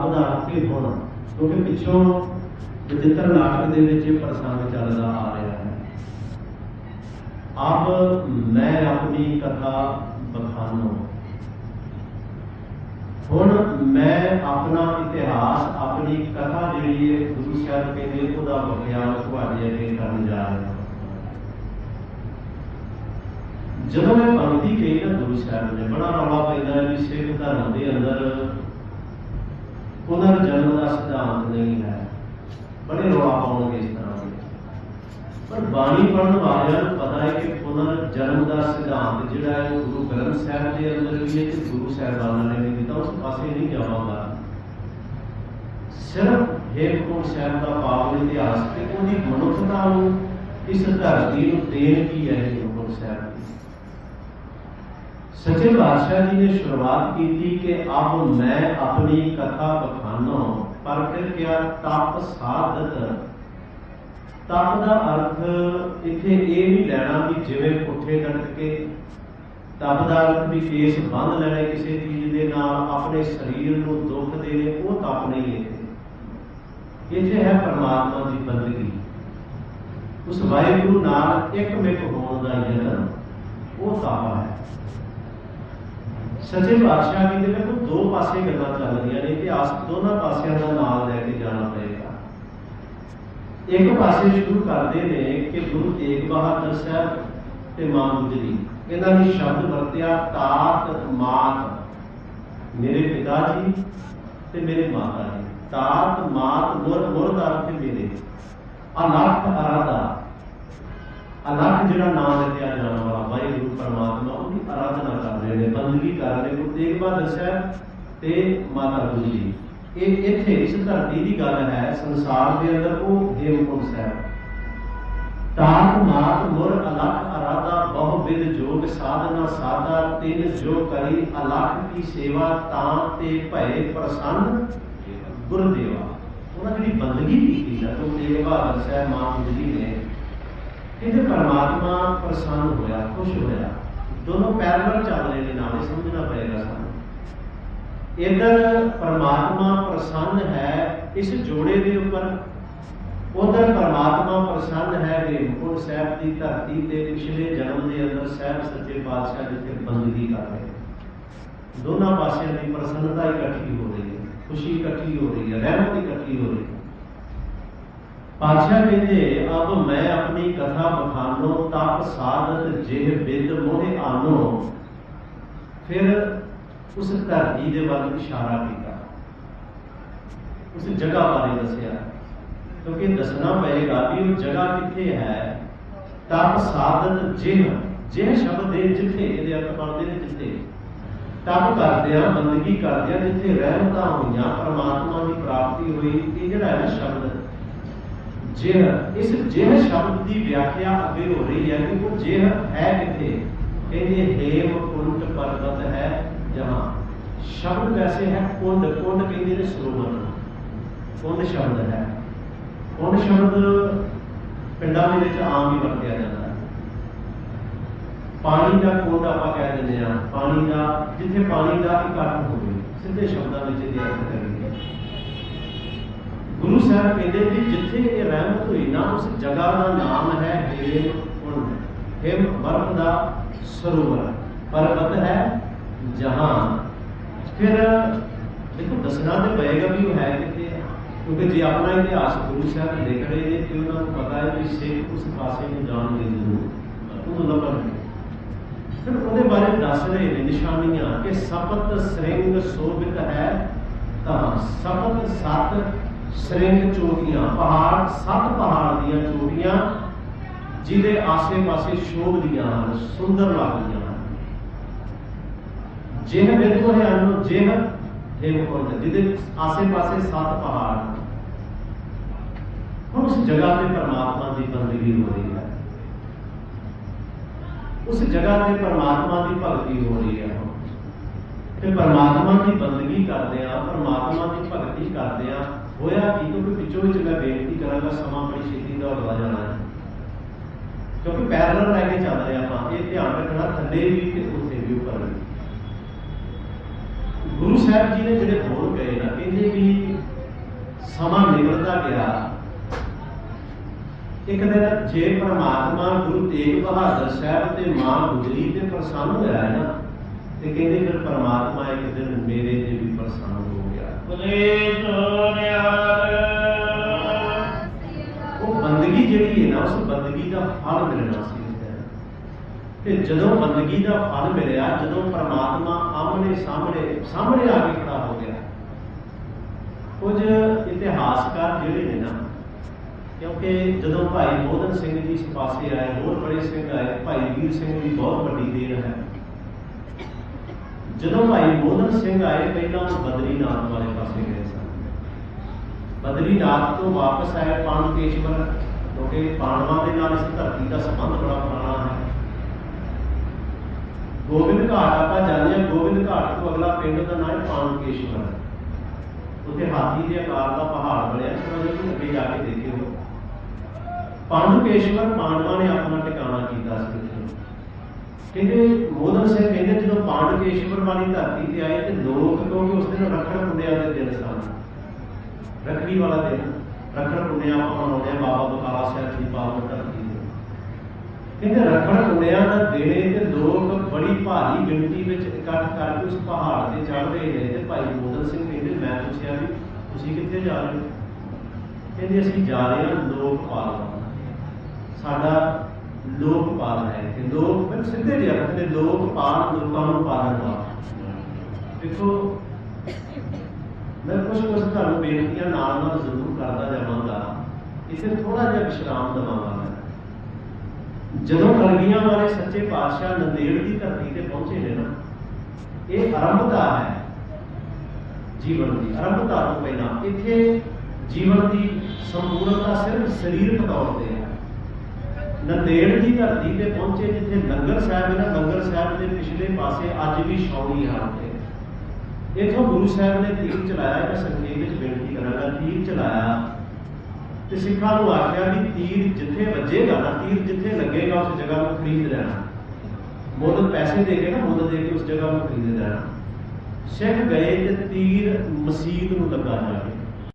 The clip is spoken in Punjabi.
ਦਾ ਅਰਥ ਹੋਣਾ, ਕਿਉਂਕਿ ਪਿੱਛੋਂ ਵਿਚਿੱਤਰ ਨਾਟਕ ਦੇ ਵਿੱਚ ਇਹ ਪ੍ਰਸੰਗ ਚੱਲਦਾ ਆ ਰਿਹਾ ਹੈ। ਆਪ ਮੈਂ ਆਪਣੀ ਕਥਾ ਬਖਾਨੋ। ਹੁਣ ਮੈਂ ਆਪਣਾ ਇਤਿਹਾਸ, ਆਪਣੀ ਕਥਾ ਜਿਹੜੀ ਹੈ, ਗੁਰੂ ਸਾਹਿਬ ਕਹਿੰਦੇ ਉਹਦਾ ਬਖਿਆਨ ਤੁਹਾਡੇ ਅੱਗੇ ਕਰਨ ਜਾ ਰਿਹਾ ਜਦੋਂ ਮੈਂ ਪੰਕਤੀ ਕਹੀ ਨਾ ਗੁਰੂ ਸਾਹਿਬ ਨੇ, ਬੜਾ ਰੌਲਾ ਪੈਂਦਾ ਹੈ ਵੀ ਸਿੱਖ ਧਰਮ ਦੇ ਅੰਦਰ ਪੁਨਰ ਜਨਮ ਦਾ ਸਿਧਾਂਤ ਨਹੀਂ ਹੈ। ਬੜੇ ਰੌਲਾ ਪਾਉਣਗੇ ਇਸ ਤਰ੍ਹਾਂ ਦੇ। ਪਰ ਬਾਣੀ ਪੜਨ ਵਾਲਿਆਂ ਨੂੰ ਪਤਾ ਹੈ ਕਿ ਪੁਨਰ ਜਨਮ ਦਾ ਸਿਧਾਂਤ ਜਿਹੜਾ ਹੈ, ਉਹ ਗੁਰੂ ਗ੍ਰੰਥ ਸਾਹਿਬ ਦੇ ਅੰਦਰ ਵੀ ਹੈ ਤੇ ਗੁਰੂ ਸਾਹਿਬਾਨਾਂ ਨੇ ਵੀ ਦਿੱਤਾ। ਉਸ ਪਾਸੇ ਨਹੀਂ ਜਾਵਾਂਗਾ ਸਿਰਫ ਹੇਮਕੁੰਟ ਸਾਹਿਬ ਦਾ ਪਾਵਨ ਇਤਿਹਾਸ ਤੇ ਉਹਦੀ ਮਨੁੱਖਤਾ ਨੂੰ, ਇਸ ਧਰਤੀ ਨੂੰ ਦੇਣ ਕੀ ਹੈ ਹੇਮਕੁੰਟ ਸਾਹਿਬ ਦੀ? ਸੱਚੇ ਪਾਤਸ਼ਾਹ ਜੀ ਨੇ ਸ਼ੁਰੂਆਤ ਕੀਤੀ ਕਿ ਆਪ ਮੈਂ ਆਪਣੀ ਕਥਾ ਬਖਾਨੋ ਪਰ ਫਿਰ ਕਿਹਾ, ਤਪ ਸਾਧਤ। ਤਪ ਦਾ ਅਰਥ ਇੱਥੇ ਇਹ ਨਹੀਂ ਲੈਣਾ ਵੀ ਜਿਵੇਂ ਪੁੱਠੇ ਡਟਕ ਕੇ। ਤਪ ਦਾ ਅਰਥ ਵੀ ਕੇਸ ਬੰਨ ਲੈਣੇ ਕਿਸੇ ਚੀਜ਼ ਦੇ ਨਾਲ, ਆਪਣੇ ਸਰੀਰ ਨੂੰ ਦੁੱਖ ਦੇਣੇ, ਉਹ ਤਪ ਨਹੀਂ ਇੱਥੇ ਇੱਥੇ ਹੈ ਪਰਮਾਤਮਾ ਦੀ ਬੰਦਗੀ। ਉਸ ਵਾਹਿਗੁਰੂ ਨਾਲ ਇੱਕ ਮਿਕ ਹੋਣ ਦਾ ਯਤਨ ਉਹ ਤਪ ਹੈ। ਸੱਚੇ ਪਾਤਸ਼ਾਹ ਜੀ ਦੇ ਵਿੱਚ ਦੋ ਪਾਸੇ ਗੱਲਾਂ ਚੱਲ ਰਹੀਆਂ ਨੇ ਇਤਿਹਾਸ ਦੋਨਾਂ ਪਾਸਿਆਂ ਦਾ ਨਾਲ ਲੈ ਕੇ ਜਾਣਾ ਪਏਗਾ ਇੱਕ ਪਾਸੇ ਸ਼ੁਰੂ ਕਰਦੇ ਨੇ ਕਿ ਗੁਰੂ ਤੇਗ ਬਹਾਦਰ ਸਾਹਿਬ ਤੇ ਮਾਂ ਗੁਜਰੀ ਇਹਨਾਂ ਨੇ ਸ਼ਬਦ ਵਰਤਿਆ ਤਾਤ ਮਾਤ ਮੇਰੇ ਪਿਤਾ ਜੀ ਤੇ ਮੇਰੇ ਮਾਤਾ ਜੀ ਤਾਤ ਮਾਤ ਮੁਰ ਮੁਰ ਦਾ ਅਰਥ ਮੇਰੇ ਅਨਰਥ ਅਰਾਧਾ ਅਲੱਖ ਜਿਹੜਾ ਨਾਮ ਲਿਆ ਆਰਾਧਨਾ ਬੰਦਗੀ ਕਰ ਰਹੇ ਗੁਰੂ ਤੇਗ ਬਹਾਦਰ ਸਾਹਿਬ ਤੇ ਮਾਤਾ ਗੁਜਰੀ ਇਹ ਇੱਥੇ ਇਸ ਧਰਤੀ ਦੀ ਗੱਲ ਹੈ, ਸੰਸਾਰ ਦੇ ਅੰਦਰ ਉਹ ਹੇਮਕੁੰਟ ਸਾਹਿਬ। ਤਾਤ ਮਾਤ ਮੁਰ ਅਲੱਖ ਅਰਾਧਾ ਬਹੁ ਵਿਦ ਜੋਗ ਸਾਧਨਾ ਸਾਧਾ, ਤਿਨ ਜੋ ਕਰੀ ਅਲੱਖ ਕੀ ਸੇਵਾ ਤਾਂ ਤੇ ਭਏ ਪ੍ਰਸੰਨ ਗੁਰਦੇਵਾ। ਉਹਨਾਂ ਜਿਹੜੀ ਬੰਦਗੀ ਕੀਤੀ ਨਾ ਤੋਂ ਤੇਗ ਬਹਾਦਰ ਸਾਹਿਬ ਮਾਂ ਗੁਜਰੀ ਨੇ, ਇਹਦੇ ਪਰਮਾਤਮਾ ਪ੍ਰਸੰਨ ਹੋਇਆ, ਖੁਸ਼ ਹੋਇਆ। ਦੋਨੋਂ ਪੈਰਲਲ ਚੱਲ ਰਹੇ ਨੇ ਨਾਲੇ ਸਮਝਣਾ ਪਏਗਾ ਸਾਨੂੰ। ਇਧਰ ਪਰਮਾਤਮਾ ਪ੍ਰਸੰਨ ਹੈ ਇਸ ਜੋੜੇ ਦੇ ਉੱਪਰ, ਉਧਰ ਪਰਮਾਤਮਾ ਪ੍ਰਸੰਨ ਹੈ ਹੇਮਕੁੰਟ ਸਾਹਿਬ ਦੀ ਧਰਤੀ ਤੇ ਪਿਛਲੇ ਜਨਮ ਦੇ ਅੰਦਰ ਸਾਹਿਬ ਸੱਚੇ ਪਾਤਸ਼ਾਹ ਜਿੱਥੇ ਬੰਦਗੀ ਕਰ ਰਹੇ ਦੋਨਾਂ ਪਾਸਿਆਂ ਦੀ ਪ੍ਰਸੰਨਤਾ ਇਕੱਠੀ ਹੋ ਰਹੀ ਹੈ, ਖੁਸ਼ੀ ਇਕੱਠੀ ਹੋ ਰਹੀ ਹੈ, ਰਹਿਮਤ ਇਕੱਠੀ ਹੋ ਰਹੀ ਹੈ। ਪਾਤਸ਼ਾਹ ਕਹਿੰਦੇ, ਅਬ ਮੈਂ ਆਪਣੀ ਕਥਾ ਬਖਾਨੋ, ਤਪ ਸਾਧਤ ਜਿਹ ਬਿਦ ਮੋਹਿ ਆਨੋ। ਫਿਰ ਉਸ ਧਰਤੀ ਦੇ ਵੱਲ ਇਸ਼ਾਰਾ ਕੀਤਾ। ਉਸ ਜਗ੍ਹਾ ਬਾਰੇ ਦੱਸਿਆ, ਕਿਉਂਕਿ ਦੱਸਣਾ ਪਏਗਾ ਵੀ ਉਹ ਜਗ੍ਹਾ ਕਿੱਥੇ ਹੈ। ਤਪ ਸਾਧਤ ਜਿਹ ਜਿਹ ਸ਼ਬਦ ਦੇ ਜਿੱਥੇ, ਇਹਦੇ ਅਰਥ ਬਣਦੇ ਨੇ ਜਿੱਥੇ। ਤਪ ਕਰਦੇ ਆ ਬੰਦਗੀ ਕਰਦੇ ਆ ਜਿੱਥੇ ਰਹਿਮਤਾਂ ਹੋਈਆਂ, ਪਰਮਾਤਮਾ ਦੀ ਪ੍ਰਾਪਤੀ ਹੋਈ, ਇਹ ਜਿਹੜਾ ਹੈ ਸ਼ਬਦ ਜਿਹ ਇਸ ਜਿਹ ਸ਼ਬਦ ਦੀ ਵਿਆਖਿਆ ਅੱਗੇ ਹੋ ਰਹੀ ਹੈ ਕਿ ਉਹ ਜਿਹ ਹੈ ਕਿੱਥੇ? ਕਹਿੰਦੇ ਹੇਮ ਕੁੰਡ ਪਰਬਤ ਹੈ ਜਹਾਂ। ਸ਼ਬਦ ਵੈਸੇ ਹੈ ਕੁੰਡ ਕੁੰਡ ਕਹਿੰਦੇ ਨੇ ਸਰੋਵਰ ਨੂੰ। ਕੁੰਡ ਸ਼ਬਦ ਹੈ। ਕੁੰਡ ਸ਼ਬਦ ਪਿੰਡਾਂ ਦੇ ਵਿੱਚ ਆਮ ਹੀ ਵਰਤਿਆ ਜਾਂਦਾ ਹੈ। ਪਾਣੀ ਦਾ ਕੁੰਡ ਆਪਾਂ ਕਹਿ ਦਿੰਦੇ ਆ ਪਾਣੀ ਦਾ, ਜਿੱਥੇ ਪਾਣੀ ਦਾ ਇਕੱਠ ਹੋਵੇ, ਸਿੱਧੇ ਸ਼ਬਦਾਂ ਵਿੱਚ ਇਹਦੇ ਅਰਥ ਕਰੀਏ ਗੁਰੂ ਸਾਹਿਬ ਕਹਿੰਦੇ ਵੀ ਜਿੱਥੇ ਇਹ ਰਹਿਮਤ ਹੋਈ ਨਾ, ਉਸ ਜਗ੍ਹਾ ਦਾ ਨਾਮ ਹੈ ਹੇਮ ਹੇਮ ਬਰਫ ਦਾ ਸਰੋਵਰ। ਪਰਬਤ ਹੈ ਜਹਾਂ ਫਿਰ ਦੇਖੋ, ਦੱਸਣਾ ਤੇ ਪਏਗਾ ਵੀ ਉਹ ਹੈ ਕਿੱਥੇ ਕਿਉਂਕਿ ਜੇ ਆਪਣਾ ਇਤਿਹਾਸ ਗੁਰੂ ਸਾਹਿਬ ਲਿਖ ਰਹੇ ਨੇ ਤੇ ਉਹਨਾਂ ਨੂੰ ਪਤਾ ਹੈ ਵੀ ਸਿੱਖ ਉਸ ਪਾਸੇ ਨੂੰ ਜਾਣ ਦੀ ਜ਼ਰੂਰ ਉਹ ਲੱਭਣ ਫਿਰ ਉਹਦੇ ਬਾਰੇ ਦੱਸ ਰਹੇ ਨੇ ਨਿਸ਼ਾਨੀਆਂ ਕਿ ਸਪਤ ਸ੍ਰਿੰਗ ਸੋਭਿਤ ਹੈ ਤਾਂ ਸਪਤ ਸਤ ਸ੍ਰਿੰਗ ਚੋਰੀਆਂ, ਪਹਾੜ, ਸੱਤ ਪਹਾੜ ਦੀਆਂ ਚੋਰੀਆਂ, ਜਿਹਦੇ ਆਸੇ-ਪਾਸੇ ਸ਼ੋਭਦੀਆਂ ਹਨ, ਸੁੰਦਰ ਲੱਗਦੀਆਂ ਹਨ। ਜਿਹ ਬਿਲਕੁਲ ਹੈ ਅਨੁ ਜਿਹ ਹੇਮਕੁੰਡ ਜਿਹਦੇ ਆਸੇ-ਪਾਸੇ ਸੱਤ ਪਹਾੜ ਹੁਣ ਉਸ ਜਗ੍ਹਾ ਤੇ ਪਰਮਾਤਮਾ ਦੀ ਬੰਦਗੀ ਹੋ ਰਹੀ ਹੈ। ਉਸ ਜਗ੍ਹਾ ਤੇ ਪਰਮਾਤਮਾ ਦੀ ਭਗਤੀ ਹੋ ਰਹੀ ਹੈ ਤੇ ਪਰਮਾਤਮਾ ਦੀ ਬੰਦਗੀ ਕਰਦੇ ਆ ਪਰਮਾਤਮਾ ਦੀ ਭਗਤੀ ਕਰਦੇ ਆ ਹੋਇਆ ਕੀ? ਕਿਉਂਕਿ ਵਿੱਚੋਂ ਵਿੱਚ ਮੈਂ ਬੇਨਤੀ ਕਰਾਂਗਾ, ਸਮਾਂ ਬੜੀ ਛੇਤੀ ਦੌੜਦਾ ਜਾਣਾ ਹੈ। ਕਿਉਂਕਿ ਪੈਰਲਲ ਲੈ ਕੇ ਚੱਲ ਰਹੇ ਆਪਾਂ, ਇਹ ਧਿਆਨ ਰੱਖਣਾ, ਥੱਲੇ ਵੀ ਤੇ ਉੱਥੇ ਵੀ, ਉੱਪਰ ਵੀ। ਗੁਰੂ ਸਾਹਿਬ ਜੀ ਨੇ ਜਿਹੜੇ ਬੋਲ ਗਏ ਨਾ ਕਹਿੰਦੇ ਵੀ ਸਮਾਂ ਨਿਕਲਦਾ ਗਿਆ। ਇੱਕ ਦਿਨ ਜੇ ਪ੍ਰਮਾਤਮਾ ਗੁਰੂ ਤੇਗ ਬਹਾਦਰ ਸਾਹਿਬ ਤੇ ਮਾਂ ਗੁਜਰੀ ਤੇ ਪ੍ਰਸੰਨ ਹੋਇਆ ਨਾ, ਤੇ ਕਹਿੰਦੇ ਫਿਰ ਪ੍ਰਮਾਤਮਾ ਇੱਕ ਦਿਨ ਮੇਰੇ ਤੇ ਵੀ ਪ੍ਰਸੰਨ ਹੋ ਗਿਆ। ਕਲੇਸ਼ ਨਿਹਾਲ ਬੰਦਗੀ ਜਿਹੜੀ ਹੈ ਨਾ, ਉਸ ਬੰਦਗੀ ਦਾ ਫਲ ਮਿਲਣਾ ਸੀ ਤੇ ਜਦੋਂ ਬੰਦਗੀ ਦਾ ਫਲ ਮਿਲਿਆ, ਜਦੋਂ ਪ੍ਰਮਾਤਮਾ ਆਮਣੇ ਸਾਹਮਣੇ ਸਾਹਮਣੇ ਆ ਕੇ ਖੜਾ ਹੋ ਗਿਆ। ਕੁਝ ਇਤਿਹਾਸਕਾਰ ਜਿਹੜੇ ਨੇ ਨਾ, ਕਿਉਂਕਿ ਜਦੋਂ ਭਾਈ ਮੋਹਨ ਸਿੰਘ ਜੀ ਇਸ ਪਾਸੇ ਆਏ, ਹੋਰ ਬੜੇ ਸਿੰਘ ਆਏ, ਭਾਈ ਵੀਰ ਸਿੰਘ ਦੀ ਬਹੁਤ ਵੱਡੀ ਦੇਣ ਹੈ। ਜਦੋਂ ਭਾਈ ਮੋਹਨ ਸਿੰਘ ਆਏ, ਪਹਿਲਾਂ ਉਹ ਬਦਰੀਨਾਥ ਵਾਲੇ ਪਾਸੇ ਗਏ ਸਨ। ਬਦਰੀਨਾਥ ਤੋਂ ਵਾਪਸ ਆਏ ਪਾਂਡਕੇਸ਼ਵਰ ਕਿਉਂਕਿ ਪਾਂਡਵਾਂ ਦੇ ਨਾਲ ਇਸ ਧਰਤੀ ਦਾ ਸੰਬੰਧ ਬੜਾ ਪੁਰਾਣਾ ਹੈ। ਗੋਬਿੰਦ ਘਾਟ, ਆਪਾਂ ਜਾਂਦੇ ਹਾਂ ਗੋਬਿੰਦ ਘਾਟ ਤੋਂ ਅਗਲਾ ਪਿੰਡ ਦਾ ਨਾਮ ਹੈ ਪਾਂਡਕੇਸ਼ਵਰ ਉੱਥੇ ਹਾਥੀ ਦੇ ਆਕਾਰ ਦਾ ਪਹਾੜ ਬਣਿਆ ਥੋੜਾ ਤੁਸੀਂ ਅੱਗੇ ਜਾ ਕੇ ਦੇਖਿਓ। ਪਾਂਡੂਕੇਸ਼ਵਰ ਪਾਂਡਵਾਂ ਨੇ ਆਪਣਾ ਟਿਕਾਣਾ ਕੀਤਾ ਸੀ ਕਹਿੰਦੇ ਮੋਦਨ ਸਿੰਘ ਕਹਿੰਦੇ ਜਦੋਂ ਪਾਂਡੂਕੇਸ਼ਵਰ ਵਾਲੀ ਧਰਤੀ ਤੇ ਆਏ ਤੇ ਲੋਕ ਕਿਉਂਕਿ ਉਸ ਦਿਨ ਰੱਖੜ ਪੁੰਨਿਆ ਦੇ ਦਿਨ ਸਨ। ਰੱਖੜੀ ਵਾਲਾ ਦਿਨ। ਰੱਖੜ ਪੁੰਨਿਆ ਆਪਾਂ ਮਨਾਉਂਦੇ ਹਾਂ ਬਾਬਾ ਬਕਾਲਾ ਸਾਹਿਬ ਦੀ ਪਾਵਨ ਧਰਤੀ ਤੇ। ਕਹਿੰਦੇ ਰੱਖੜ ਪੁੰਨਿਆ ਦਾ ਦਿਨੇ ਤੇ ਲੋਕ ਬੜੀ ਭਾਰੀ ਗਿਣਤੀ ਵਿੱਚ ਇਕੱਠ ਕਰਕੇ ਉਸ ਪਹਾੜ ਤੇ ਚੜ੍ਹ ਨੇ। ਤੇ ਭਾਈ ਮੋਦਨ ਸਿੰਘ ਕਹਿੰਦੇ ਮੈਂ ਪੁੱਛਿਆ ਵੀ ਤੁਸੀਂ ਕਿੱਥੇ ਜਾ ਰਹੇ ਹੋ? ਕਹਿੰਦੇ ਅਸੀਂ ਜਾ ਰਹੇ ਹਾਂ ਲੋਕ ਪਾਲਣ ਸਾਡਾ ਲੋਕ ਪਾਲਣ ਹੈ ਕਿ ਲੋਕ ਮੈਨੂੰ ਸਿੱਧੇ ਜਿਹਾ ਕਹਿੰਦੇ ਲੋਕ ਪਾਲਣ ਲੋਕਾਂ ਨੂੰ ਪਾਲਣ ਵਾਲਾ। ਦੇਖੋ ਮੈਂ ਕੁਝ ਕੁਝ ਤੁਹਾਨੂੰ ਬੇਨਤੀਆਂ ਨਾਲ ਨਾਲ ਜ਼ਰੂਰ ਕਰਦਾ ਜਾਵਾਂਗਾ। ਇਸੇ ਥੋੜਾ ਜਿਹਾ ਵਿਸ਼ਰਾਮ ਦਵਾਂਗਾ ਮੈਂ। ਜਦੋਂ ਕਲਗੀਆਂ ਵਾਲੇ ਸੱਚੇ ਪਾਤਸ਼ਾਹ ਨੰਦੇੜ ਦੀ ਧਰਤੀ ਤੇ ਪਹੁੰਚੇ ਨੇ ਨਾ, ਇਹ ਆਰੰਭਤਾ ਹੈ ਜੀਵਨ ਦੀ। ਆਰੰਭਤਾ ਤੋਂ ਪਹਿਲਾਂ ਇੱਥੇ ਜੀਵਨ ਦੀ ਸੰਪੂਰਨਤਾ ਸਿਰਫ ਸਰੀਰਕ ਤੌਰ ਤੇ ਹੈ। ਨੰਦੇੜ ਦੀ ਧਰਤੀ ਤੇ ਪਹੁੰਚੇ ਜਿੱਥੇ ਲੰਗਰ ਸਾਹਿਬ ਹੈ ਨਾ, ਲੰਗਰ ਸਾਹਿਬ ਦੇ ਪਿਛਲੇ ਪਾਸੇ ਅੱਜ ਵੀ ਛਾਉਣੀ ਹੈ ਇਥੋਂ ਗੁਰੂ ਸਾਹਿਬ ਨੇ ਤੀਰ ਚਲਾਇਆ ਮੈਂ ਸੰਖੇਪ ਵਿੱਚ ਬੇਨਤੀ ਕਰਾਂਗਾ, ਤੀਰ ਚਲਾਇਆ। ਤੇ ਸਿੱਖਾਂ ਨੂੰ ਆਖਿਆ ਵੀ ਤੀਰ ਜਿੱਥੇ ਵੱਜੇਗਾ ਨਾ, ਤੀਰ ਜਿੱਥੇ ਲੱਗੇਗਾ, ਉਸ ਜਗ੍ਹਾ ਨੂੰ ਖਰੀਦ ਲੈਣਾ। ਮੁੱਲ ਪੈਸੇ ਦੇ ਕੇ ਨਾ, ਮੁੱਲ ਦੇ ਕੇ ਉਸ ਜਗ੍ਹਾ ਨੂੰ ਖਰੀਦ ਲੈਣਾ। ਸਿੱਖ ਗਏ ਤੇ ਤੀਰ ਮਸਜਿਦ ਨੂੰ ਲੱਗਾ ਜਾ